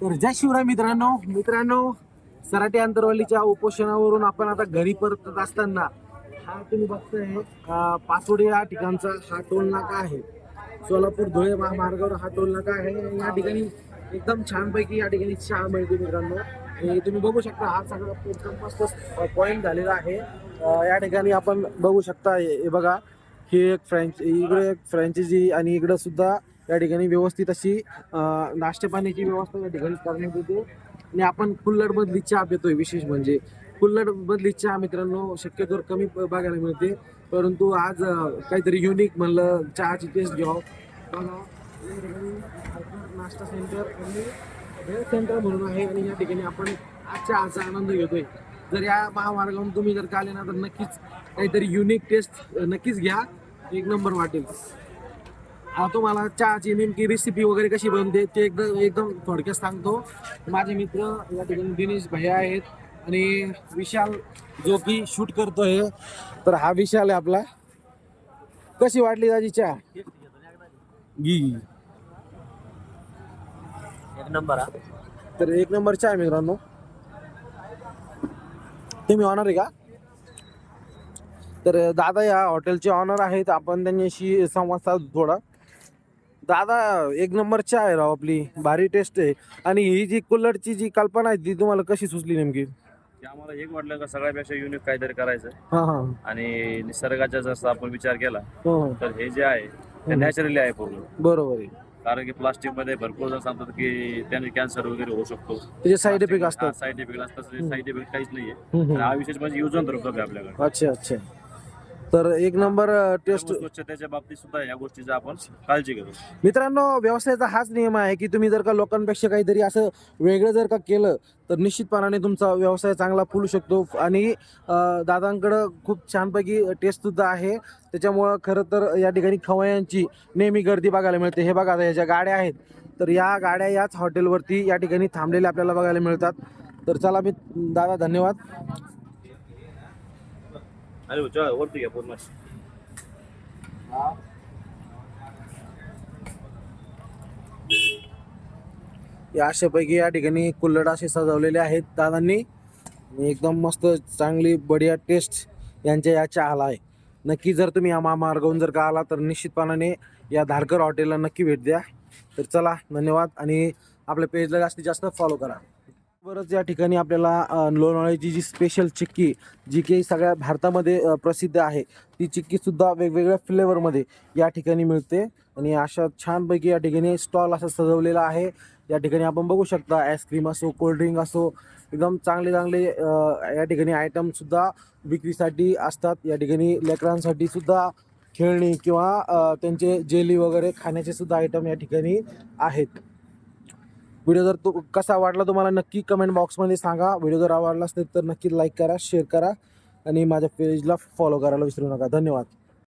तर जय शिवराय मित्रांनो. मित्रांनो सराटे अंतरवालीच्या उपोषणावरून आपण आता घरी परतत असताना हा तुम्ही बघताय अं, पाचोडी या ठिकाणचा हा टोल नाका आहे. सोलापूर धुळे महामार्गावर हा टोल नाका आहे. या ठिकाणी एकदम छानपैकी या ठिकाणी चहा मिळते मित्रांनो. तुम्ही बघू शकता हा सगळा एकदम मस्त पॉईंट झालेला आहे. या ठिकाणी आपण बघू शकता हे हे बघा ही एक फ्रँच इकडे एक फ्रँचायझी आणि इकडं सुद्धा या ठिकाणी व्यवस्थित अशी नाश्तेपाण्याची नाश्ते पाण्याची व्यवस्था या ठिकाणी करण्यात येते. आणि आपण कुल्लडमधली चहा पितोय विशेष म्हणजे. कुल्लडमधली चहा मित्रांनो शक्यतोवर कमी प- बघायला मिळते. परंतु आज काहीतरी युनिक म्हणलं चहाची टेस्ट घ्यावं. बघा, या ठिकाणी नाश्ता सेंटर आणि हेल्थ सेंटर म्हणून आहे आणि या ठिकाणी आपण आज चहाचा आनंद घेतोय. जर या महामार्गावरून तुम्ही जर का आले ना तर नक्कीच काहीतरी युनिक टेस्ट नक्कीच घ्या. एक नंबर वाटेल. तुम्हाला चहाची नेमकी रेसिपी वगैरे कशी बनते ते एकदम एकदम थोडक्यात सांगतो. माझे मित्र या ठिकाणी दिनेश भैया आहेत आणि विशाल जो की शूट करतोय तर हा विशाल आहे आपला. कशी वाटली दाजी चहा? घी एक नंबर हा. तर एक नंबर चहा आहे मित्रांनो. तुम्ही ऑनर आहे का? तर दादा या हॉटेलचे ऑनर आहेत आपण त्यांच्याशी संवाद साधू थोडा. दादा एक नंबर चहा आहे राव आपली. भारी टेस्ट आहे. आणि ही जी कुल्लरची जी कल्पना आहे ती तुम्हाला कशी सुचली नेमकी? आम्हाला एक वाटलं का सगळ्यापेक्षा युनिक काहीतरी करायचं. हा हा. आणि निसर्गाचा जसा आपण विचार केला हो हो. तर हे जे आहे ते नॅचरली आहे पूर्ण. बरोबर आहे. कारण की प्लास्टिकमध्ये भरपूर जण सांगतात की त्याने कॅन्सर वगैरे होऊ शकतो. त्याचे साईड इफेक्ट असतात. साईड इफेक्ट असतात. साईड इफेक्ट काहीच नाहीये. हम्म, तर हम्म. हा विशेष म्हणजे युज अँड आहे आपल्याकडे. अच्छा अच्छा. तर एक नंबर टेस्ट स्वच्छतेच्या बाबतीत सुद्धा या गोष्टीचा आपण काळजी घेतो. मित्रांनो व्यवसायाचा हाच नियम आहे की तुम्ही जर का लोकांपेक्षा काहीतरी असं वेगळं जर का केलं तर निश्चितपणाने तुमचा व्यवसाय चांगला फुलू शकतो. आणि दादांकडं खूप छानपैकी टेस्ट सुद्धा आहे. त्याच्यामुळं खरं तर या ठिकाणी खवयांची नेहमी गर्दी बघायला मिळते. हे बघा आता ह्या ज्या गाड्या आहेत तर या गाड्या याच हॉटेलवरती या ठिकाणी थांबलेल्या आपल्याला बघायला मिळतात. तर चला मी दादा धन्यवाद. अरे चल, वरती घ्या पूर्ण या अशापैकी या ठिकाणी कुल्लड असे सजवलेले आहेत दादांनी. एकदम मस्त चांगली बढिया टेस्ट यांच्या या चहाला आहे. नक्की जर तुम्ही या महामार्गावरून जर का आला तर निश्चितपणाने या धारकर हॉटेलला नक्की भेट द्या. तर चला धन्यवाद. आणि आपल्या पेजला जास्तीत जास्त फॉलो करा. बरंच या ठिकाणी आपल्याला लोणावळ्याची जी स्पेशल चिक्की जी काही सगळ्या भारतामध्ये प्रसिद्ध आहे ती चिक्कीसुद्धा वेगवेगळ्या फ्लेवरमध्ये या ठिकाणी मिळते. आणि अशा छानपैकी या ठिकाणी स्टॉल असा सजवलेला आहे. या ठिकाणी आपण बघू शकता आईस्क्रीम असो कोल्ड्रिंक असो एकदम चांगले चांगले या ठिकाणी आयटमसुद्धा विक्रीसाठी असतात. या ठिकाणी लेकरांसाठी सुद्धा खेळणी किंवा त्यांचे जेली वगैरे खाण्याचे सुद्धा आयटम या ठिकाणी आहेत. व्हिडिओ जर तो कसा वाटला तुम्हाला नक्की कमेंट बॉक्समध्ये सांगा. व्हिडिओ जर आवडला असेल तर नक्की लाईक करा शेअर करा. आणि माझ्या पेजला फॉलो करायला विसरू नका. धन्यवाद.